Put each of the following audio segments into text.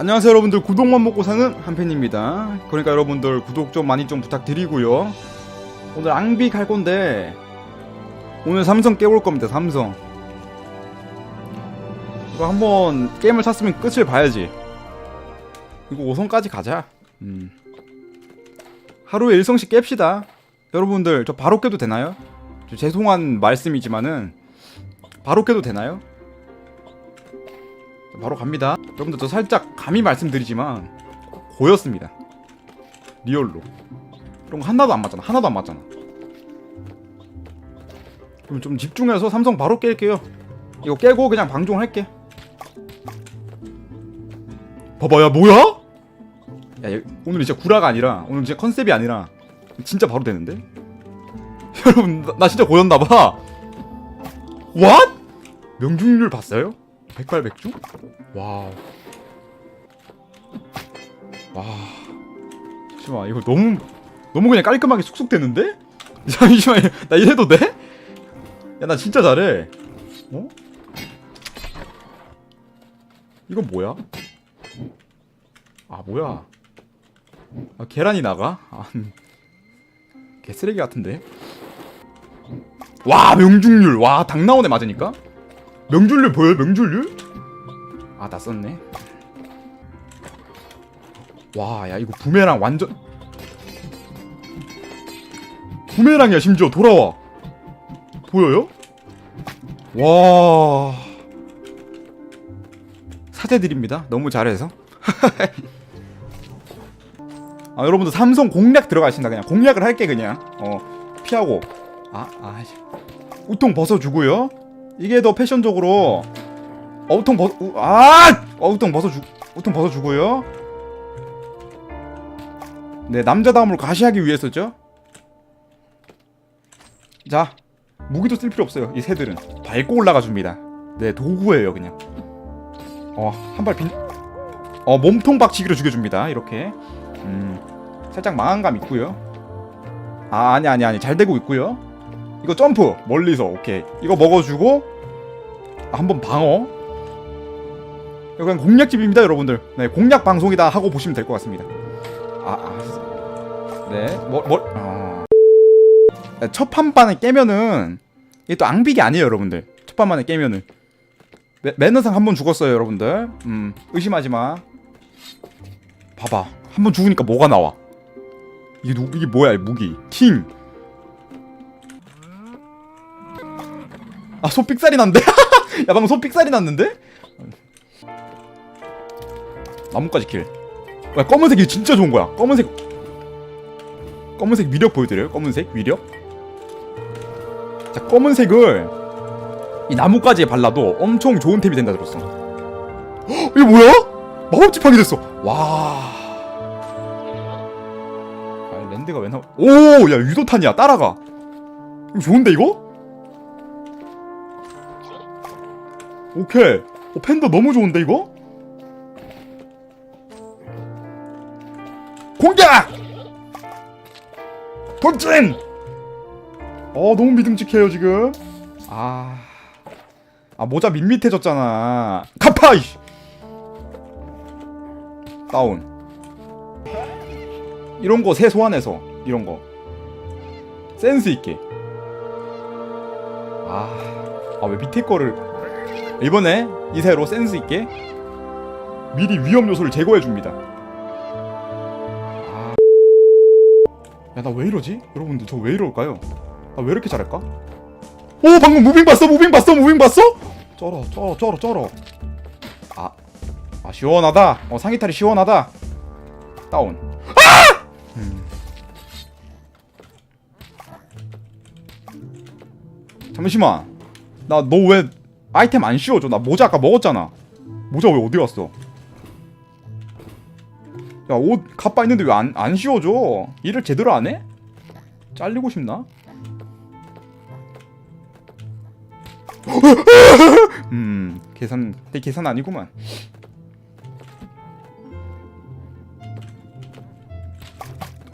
안녕하세요 여러분들. 구독만 먹고 사는 한팬입니다. 그러니까 여러분들 구독 좀 많이 좀 부탁드리고요. 오늘 앙비 갈 건데 오늘 삼성 깨볼 겁니다 삼성. 이거 한번 게임을 샀으면 끝을 봐야지. 이거 5성까지 가자. 음. 하루에 1성씩 깹시다. 여러분들 저 바로 깨도 되나요? 저 죄송한 말씀이지만은 바로 깨도 되나요? 바로 갑니다. 여러분들 저 살짝 감히 말씀드리지만 고였습니다. 리얼로. 그런 거 하나도 안 맞잖아. 하나도 안 맞잖아. 그럼 좀 집중해서 삼성 바로 깰게요. 이거 깨고 그냥 방종할게. 봐봐, 야 뭐야? 야 얘- 오늘 진짜 구라가 아니라 오늘 진짜 컨셉이 아니라 진짜 바로 되는데? 여러분 나, 나 진짜 고였나봐. What? 명중률 봤어요? 백발백중? 와우. 와. 잠시만, 이거 너무, 너무 그냥 깔끔하게 쑥쑥 되는데? 잠시만, 나 이래도 돼? 야, 나 진짜 잘해. 어? 이건 뭐야? 아, 뭐야? 아, 계란이 나가? 아, 음. 개쓰레기 같은데? 와, 명중률. 와, 당 나오네, 맞으니까? 명중률 보여요? 명중률? 아, 나 썼네. 와, 야, 이거 부메랑 완전. 부메랑이야, 심지어. 돌아와. 보여요? 와. 사죄드립니다. 너무 잘해서. 아, 여러분들 삼성 공략 들어가신다. 그냥 공략을 할게, 그냥. 어, 피하고. 아, 아, 씨. 우통 벗어주고요. 이게 더 패션적으로 어, 우통 벗, 우, 아! 어, 우통 벗어주, 우통 벗어주고요. 네, 남자다움을 과시하기 위해서죠. 자, 무기도 쓸 필요 없어요. 이 새들은 밟고 올라가 줍니다. 네, 도구예요, 그냥. 어, 한 발 빈, 어, 몸통 박치기로 죽여줍니다. 이렇게. 음, 살짝 망한 감 있고요. 아, 아니, 아니, 아니, 잘 되고 있고요. 이거 점프 멀리서 오케이. 이거 먹어주고 아, 한번 방어. 이거 공략집입니다, 여러분들. 네, 공략 방송이다 하고 보시면 될 것 같습니다. 아, 아, 네, 뭐, 뭐, 어. 네, 첫 판만에 깨면은 이게 또 앙빅이 아니에요, 여러분들. 첫 판만에 깨면은 매, 매너상 한 번 죽었어요, 여러분들. 음, 의심하지 마. 봐봐, 한 번 죽으니까 뭐가 나와? 이게 누, 이게 뭐야, 이 무기? 킹. 아, 손 삑살이 난데? 야, 방금 손 삑살이 났는데? 나뭇가지 킬. 야, 검은색이 진짜 좋은 거야. 검은색. 검은색 위력 보여드려요? 검은색 위력? 자, 검은색을 이 나뭇가지에 발라도 엄청 좋은 템이 된다 들었어. 헉, 이게 뭐야? 마법 지팡이 됐어. 와. 아, 랜드가 왜 나와? 오, 야, 유도탄이야. 따라가. 이거 좋은데 이거? 오케이. 어, 팬더 너무 좋은데 이거? 공격! 돌진! 어 너무 믿음직해요 지금. 아, 아 모자 밋밋해졌잖아. 카파! 이씨. 다운. 이런 거 새 소환해서 이런 거 센스 있게. 아, 아 왜 밑에 거를 이번에 이세로 센스 있게 미리 위험 요소를 제거해 줍니다. 아... 야나 왜 이러지? 여러분들 저 왜 이럴까요? 나 왜 이렇게 잘할까? 오 방금 무빙 봤어 무빙 봤어 무빙 봤어? 쩔어 쩔어 쩔어 쩔어 아, 아 시원하다 어 상의탈이 시원하다 다운 아! 음. 잠시만 나 너 왜 아이템 안 씌워줘 나 모자 아까 먹었잖아 모자 왜 어디 갔어 야 옷 가빠 있는데 왜 안 안 씌워줘 일을 제대로 안 해? 잘리고 싶나? 음 계산 내 계산 아니구만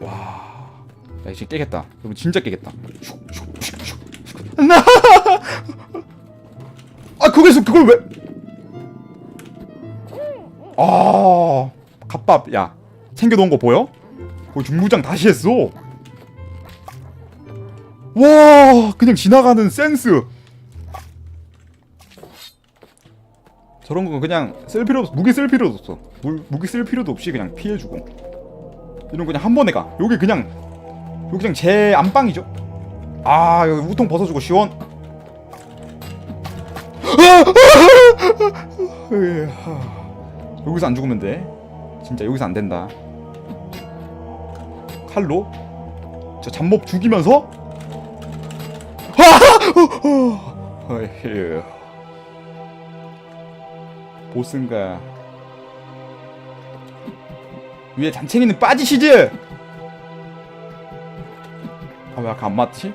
와 야, 지금 깨겠다. 그럼 진짜 깨겠다. 나! 아, 거기서 그걸 왜? 아 갓밥. 야 챙겨놓은 거 보여? 거기 중무장 다시 했어. 와 그냥 지나가는 센스. 저런 거 그냥 쓸 필요 없어. 무기 쓸 필요도 없어. 무, 무기 쓸 필요도 없이 그냥 피해주고. 이런 거 그냥 한 번에 가. 여기 그냥 여기 그냥 제 안방이죠. 아 여기 우통 벗어주고 시원. 여기서 안 죽으면 돼. 진짜 여기서 안 된다. 칼로? 저 잡몹 죽이면서? 어휴. 보스인가? 위에 잔챙이는 빠지시지? 아 왜 아까 안 맞지?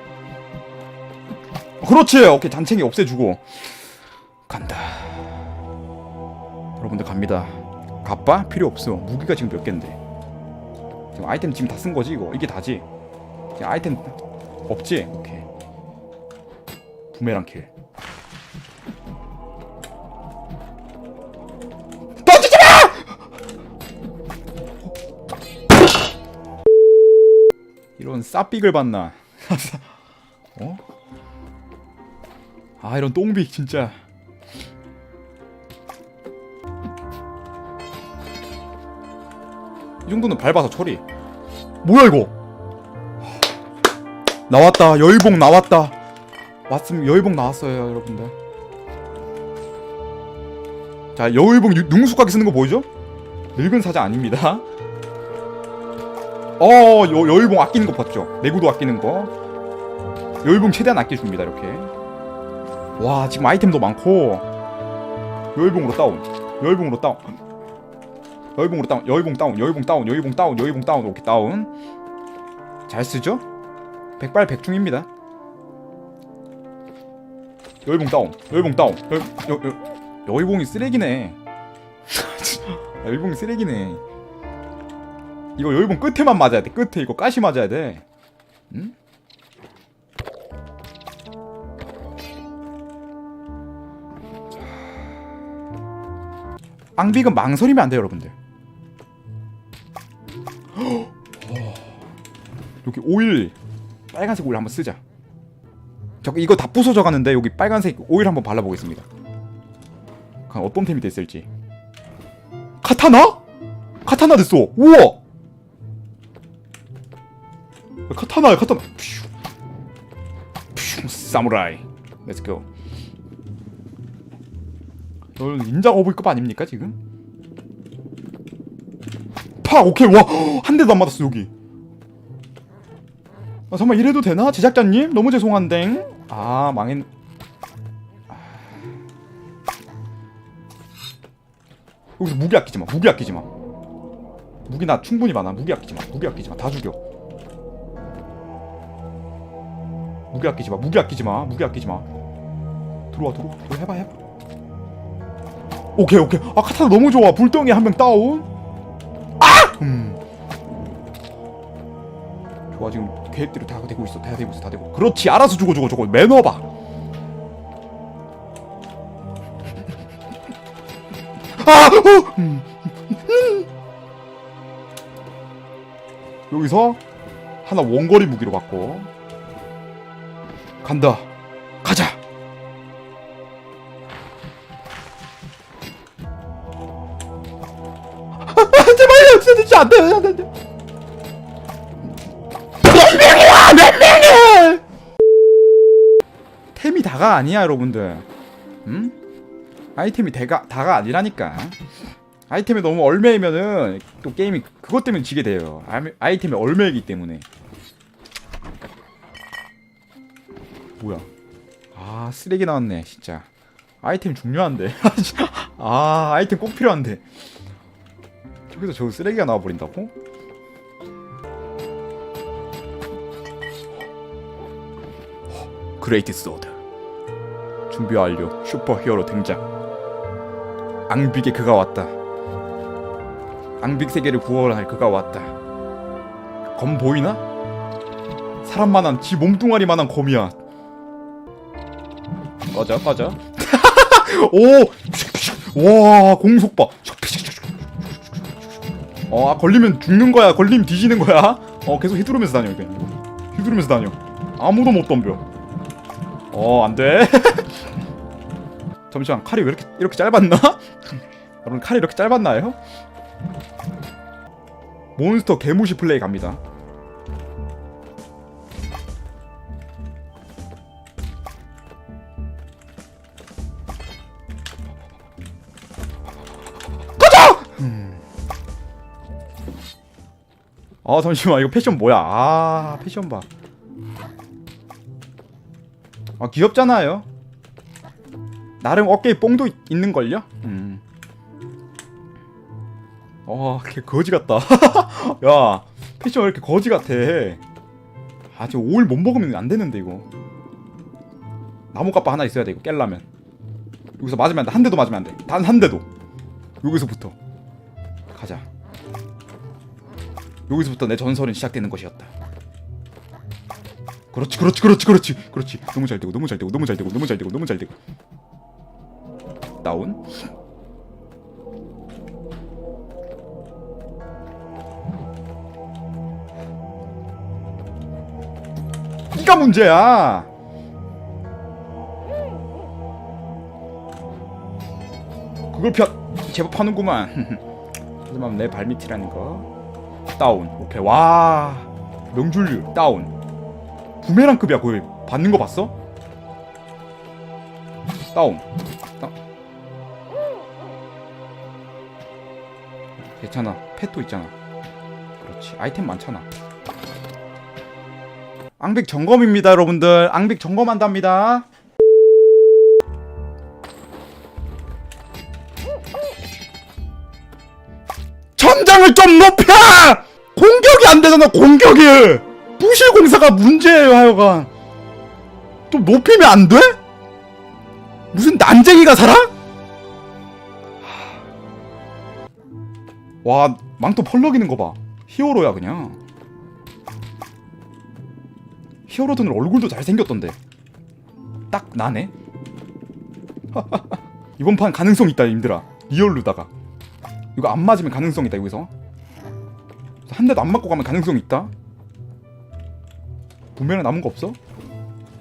그렇지! 오케이 잔챙이 없애주고 간다. 여러분들 갑니다. 갑바? 필요 없어. 무기가 지금 몇 갠데? 지금 아이템 지금 다 쓴 거지 이거? 이게 다지? 아이템 없지? 오케이. 부메랑 킬! 이런 싸빅을 봤나? 어? 아 이런 똥빅 진짜 이 정도는 밟아서 처리. 뭐야 이거? 나왔다. 여의봉 나왔다. 왔으면 여의봉 나왔어요 여러분들. 자 여의봉 유- 능숙하게 쓰는 거 보이죠? 늙은 사자 아닙니다. 어 여, 여의봉 아끼는 거 봤죠? 내구도 아끼는 거. 여의봉 최대한 아껴줍니다 이렇게. 와 지금 아이템도 많고. 여의봉으로 다운. 여의봉으로 다운 여의봉으로 다운 여의봉 다운 여의봉 다운 여의봉 다운 여의봉 다운. 오케이 다운. 잘 쓰죠? 백발 백중입니다. 여의봉 다운 여의봉 다운. 여, 여, 여, 여의봉이 쓰레기네. 여의봉이 쓰레기네. 이거 여의봉 끝에만 맞아야 돼. 끝에 이거 가시 맞아야 돼. 응? 앙빅은 망설이면 안 돼요 여러분들 여기 오일 빨간색 오일 한번 쓰자. 저 이거 다 부서져 가는데 여기 빨간색 오일 한번 발라보겠습니다. 과연 어떤 템이 됐을지. 카타나? 카타나 됐어. 우와! 카타나야 카타나. 퓨. 퓨, 사무라이. 렛츠고 너는 인자 거북이급 아닙니까 지금? 팍 오케이. 와한 대도 안 맞았어 여기 아, 정말 이래도 되나? 제작자님? 너무 죄송한데. 아 망했 아. 여기서 무기 아끼지 마 무기 아끼지 마. 무기 나 충분히 많아. 무기 아끼지 마 무기 아끼지 마 다 죽여. 무기 아끼지 마 무기 아끼지 마 무기 아끼지 마. 들어와 들어와. 들어와 해봐 해봐. 오케이 오케이. 아 카타나 너무 좋아. 불덩이 한 명 다운. 아! 음. 좋아 지금 계획대로 다 되고 있어. 다 되고 있어. 다 되고. 그렇지. 알아서 주고 주고 주고 매너 봐. 아! 어! 음. 여기서 하나 원거리 무기로 바꿔. 간다. 가자. 아, 제발요 진짜 진짜 안돼 안돼 안돼 다가 아니야 여러분들. 음? 아이템이 대가, 다가 아니라니까. 아이템이 너무 얼매이면은 또 게임이 그것 때문에 지게 돼요. 아이- 아이템이 얼매이기 때문에. 뭐야? 아 쓰레기 나왔네 진짜. 아이템 중요한데. 아 아이템 꼭 필요한데. 저기서 저 쓰레기가 나와버린다고? 그레이트 소드 준비 완료 슈퍼 히어로 등장. 앙빅의 그가 왔다. 앙빅 세계를 구원할 그가 왔다. 검 보이나? 사람만한 지 몸뚱아리만한 검이야. 꺼져 꺼져. 오 와 공속 봐 어 아, 걸리면 죽는 거야. 걸리면 뒤지는 거야. 어 계속 휘두르면서 다녀 이게. 휘두르면서 다녀. 아무도 못 덤벼. 어 안 돼 잠시만 칼이 왜 이렇게 이렇게 짧았나? 여러분 칼이 이렇게 짧았나요? 몬스터 개무시 플레이 갑니다. 아 잠시만 이거 패션 뭐야? 아 패션 봐아 귀엽잖아요 나름 어깨에 뽕도 있- 있는걸요? 음. 어 걔 거지 같다. 야 패션 왜 이렇게 거지 같아. 아 지금 오일 못 먹으면 안 되는데 이거. 나무 kappa 하나 있어야 돼 이거. 깰라면. 여기서 맞으면 안 돼 한 대도 맞으면 안 돼 단 한 대도. 여기서부터. 가자. 여기서부터 내 전설은 시작되는 것이었다. 그렇지, 그렇지, 그렇지, 그렇지, 그렇지. 너무 잘 되고, 너무 잘 되고, 너무 잘 되고, 너무 잘 되고, 너무 잘 되고. 다운. 이가 문제야. 그걸 펴 제법 하는구만. 하지만 내 발밑이라는 거. 다운. 오케이. 와. 명줄률 다운. 부메랑급이야 거의. 받는 거 봤어? 다운. 다... 괜찮아. 펫도 있잖아. 그렇지. 아이템 많잖아. 앙백 점검입니다, 여러분들. 앙백 점검한답니다. 천장을 좀 높여! 공격이 안 되잖아, 공격이! 부실 공사가 문제예요, 하여간. 좀 높이면 안 돼? 무슨 난쟁이가 살아? 와, 망토 펄럭이는 거 봐. 히어로야, 그냥. 히어로들은 얼굴도 잘생겼던데. 딱 나네? 이번 판 가능성 있다, 님들아. 리얼루다가. 이거 안 맞으면 가능성 있다 여기서 한 대도 안 맞고 가면 가능성 있다 보면은 남은 거 없어?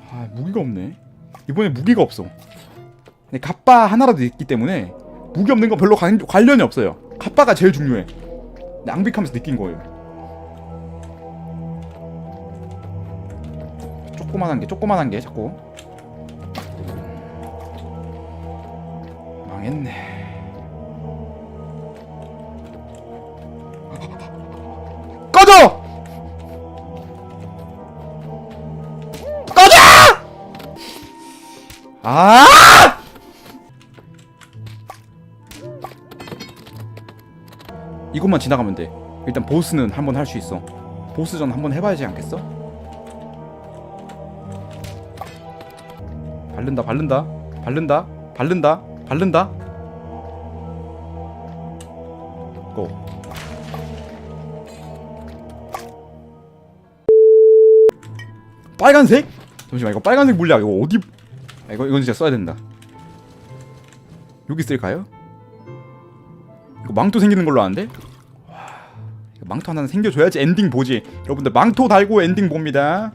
아 무기가 없네 이번에 무기가 없어 근데 갑바 하나라도 있기 때문에 무기 없는 건 별로 관, 관련이 없어요 갑바가 제일 중요해 낭빅하면서 느낀 거예요 조그만한 게 조그만한 게 자꾸 망했네 꺼져! 꺼져! 아! 이것만 지나가면 돼. 일단 보스는 한번 할 수 있어. 보스전 한번 해봐야지 않겠어? 바른다, 바른다, 바른다, 바른다, 바른다. 고. 빨간색? 잠시만 이거 빨간색 물약 이거 어디 아, 이거 이건 진짜 써야 된다 여기 쓸까요? 이거 망토 생기는 걸로 아는데? 망토 하나는 생겨줘야지 엔딩 보지. 여러분들 망토 달고 엔딩 봅니다.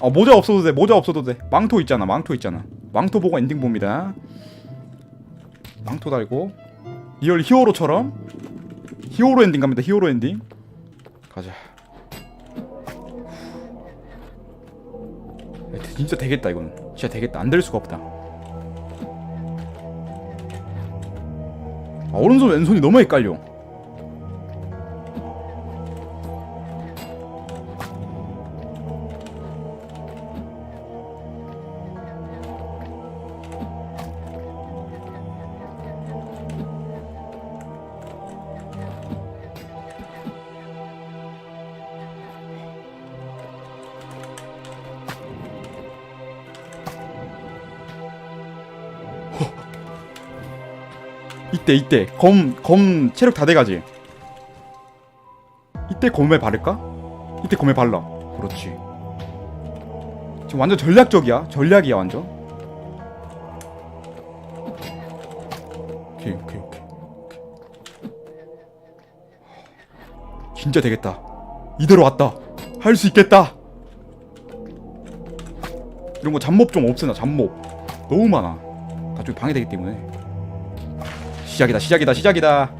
어 모자 없어도 돼 모자 없어도 돼. 망토 있잖아 망토 있잖아. 망토 보고 엔딩 봅니다. 망토 달고. 리얼 히어로처럼. 히어로 엔딩 갑니다 히어로 엔딩. 가자. 야, 진짜 되겠다 이건 진짜 되겠다. 안 될 수가 없다 아, 오른손 왼손이 너무 헷갈려 이때 이때. 검, 검 체력 다 돼가지. 이때 검에 바를까? 이때 검에 발라. 그렇지. 지금 완전 전략적이야. 전략이야 완전. 오케이 오케이 오케이, 오케이. 진짜 되겠다. 이대로 왔다. 할 수 있겠다. 이런 거 잡몹 좀 없애나 잡몹. 너무 많아. 나중에 방해되기 때문에. 시작이다. 시작이다. 시작이다.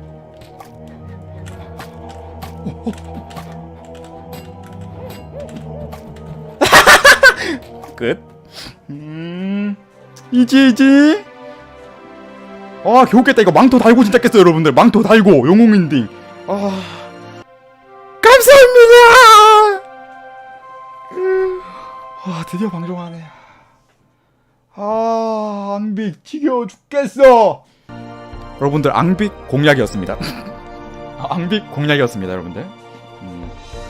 끝. 음. 이지 이지. 아 겨우 깼다 이거 망토 달고 진짜 깼어요 여러분들 망토 달고 영웅 인딩 아 감사합니다 음. 아 드디어 방송하네 아 앙빅 지겨워 죽겠어 여러분들 앙빅 공략이었습니다. 아, 앙빅 공략이었습니다 여러분들